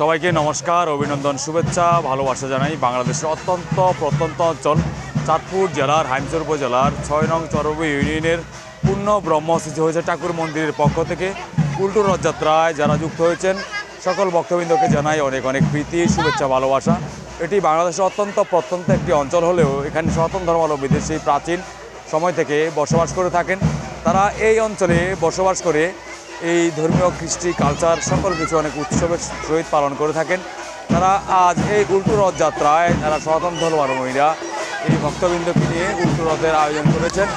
সবাইকে নমস্কার, অভিনন্দন, শুভেচ্ছা, ভালোবাসা জানাই বাংলাদেশের অত্যন্ত প্রত্যন্ত অঞ্চল, চাঁদপুর জেলার, হাইমচর উপজেলার, ছয় নং চরবী ইউনিয়নের পূর্ণ ব্রহ্মসূচি হয়েছে ঠাকুর মন্দিরের পক্ষ থেকে। উল্টো রথযাত্রায় যারা যুক্ত হয়েছেন, সকল ভক্তবৃন্দকে জানাই অনেক অনেক প্রীতি, শুভেচ্ছা, ভালোবাসা। এটি বাংলাদেশের অত্যন্ত প্রত্যন্ত একটি অঞ্চল হলেও এখানে সনাতন ধর্মাবলম্বী সেই প্রাচীন সময় থেকে বসবাস করে থাকেন। তারা এই অঞ্চলে বসবাস করে এই ধর্মীয়, কৃষ্টি কালচার সকল কিছু অনেক উৎসবের সহিত পালন করে থাকেন। তারা আজ এই উল্টু রথযাত্রায় তারা সনাতন ধর্মার মহিলা। এই ভক্তবৃন্দকে নিয়ে উল্টু রথের আয়োজন করেছেন।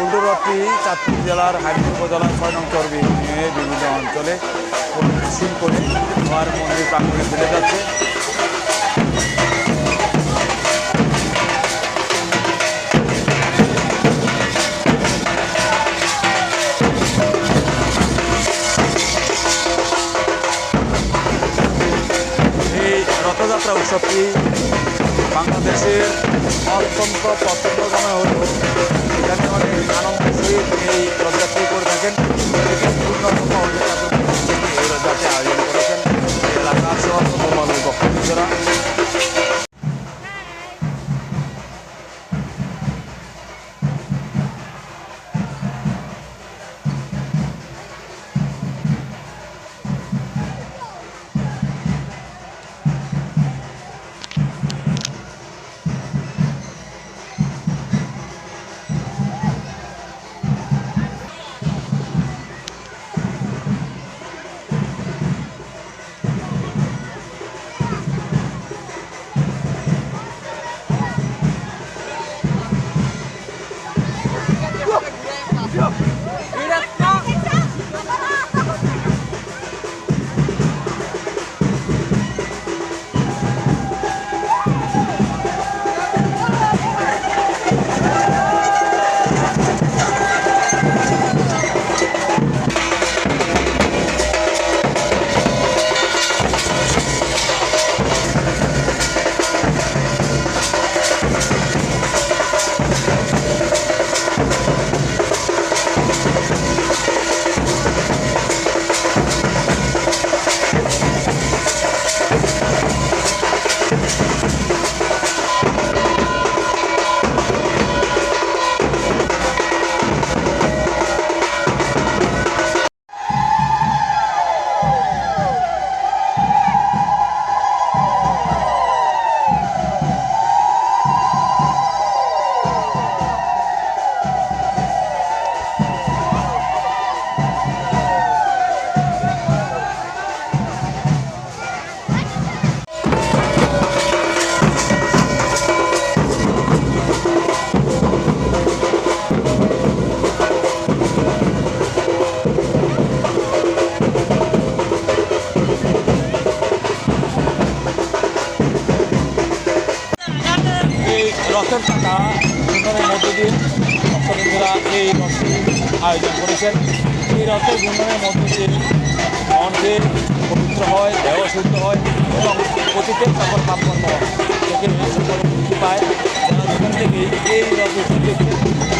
উল্টু রথটি চাঁদপুর জেলার হাইপুর উপজেলার ছয় নং চর্বি বিভিন্ন অঞ্চলে শিল্পী করে মন্দির প্রাঙ্গণে ফেলে যাচ্ছে। রথযাত্রা উৎসবটি বাংলাদেশের অত্যন্ত পছন্দগামী হল এখানে অনেক আনন্দ এই রথযাত্রী করে থাকেন। পূর্ণতম রথের টাকা ঘূর্ণনের মধ্য দিয়ে ভক্তবৃন্দরা এই রথটি আয়োজন করেছেন। এই রথের ঘূর্ণনের মধ্য দিয়ে মন যে পবিত্র হয় দেহ শুদ্ধ হয় এবং অতীতের সকল পাপকর্ম থেকে মুক্তি পায়। যারা থেকে এই রথ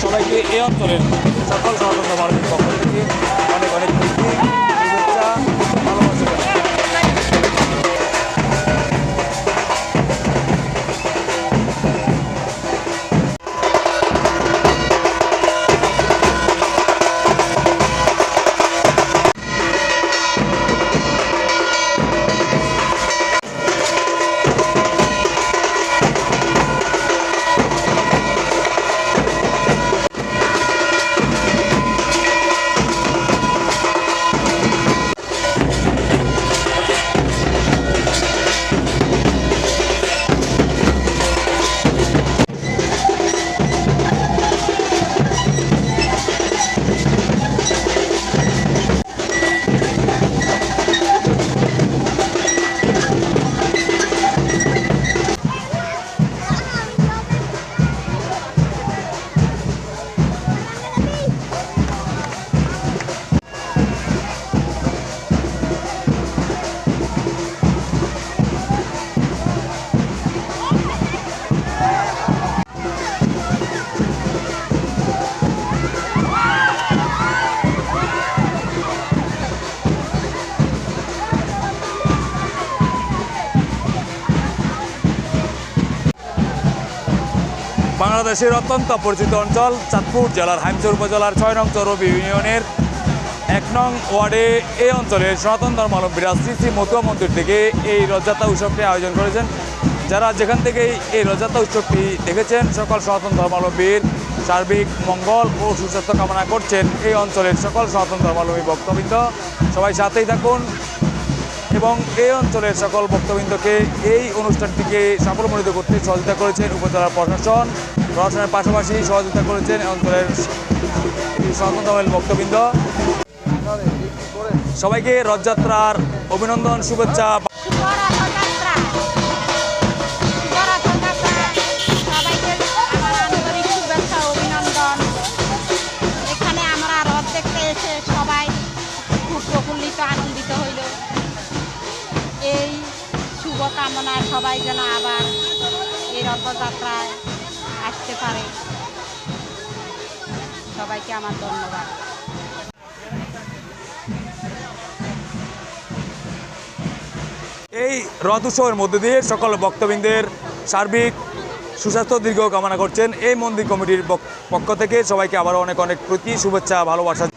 সবাইকে এই অঞ্চলের সকল সনাতন ধর্মের পক্ষ থেকে অনেক অনেক বাংলাদেশের অত্যন্ত পরিচিত অঞ্চল, চাঁদপুর জেলার হাইমচর উপজেলার ছয় নং চরবি ইউনিয়নের এক নং ওয়ার্ডে এই অঞ্চলের সনাতন ধর্মাবলম্বীরা শ্রী শ্রী মতুয়া মন্দির থেকে এই রথযাত্রা উৎসবটি আয়োজন করেছেন। যারা যেখান থেকেই এই রথযাত্রা উৎসবটি দেখেছেন, সকল সনাতন ধর্মাবলম্বীর সার্বিক মঙ্গল ও সুস্বাস্থ্য কামনা করছেন এই অঞ্চলের সকল সনাতন ধর্মাবলম্বী বক্তবৃন্দ সবাই সাথেই থাকুন এবং এই অঞ্চলের সকল বক্তবৃন্দকে এই অনুষ্ঠানটিকে সাফল্যমণ্ডিত করতে সহযোগিতা করেছেন উপজেলার প্রশাসন প্রশাসনের পাশাপাশি সহযোগিতা করেছেন অঞ্চলের সনাতন ভক্তবৃন্দ। সবাইকে রথযাত্রার অভিনন্দন, শুভেচ্ছা। কামনায় সবাই যেন আবার এই রথযাত্রায় আসতে পারে। সবাইকে আমার ধন্যবাদ। এই রথ উৎসবের মধ্যে দিয়ে সকল ভক্তবৃন্দের সার্বিক সুস্বাস্থ্য দীর্ঘ কামনা করছেন এই মন্দির কমিটির পক- পক্ষ থেকে সবাইকে আবার অনেক অনেক প্রতি, শুভেচ্ছা, ভালোবাসা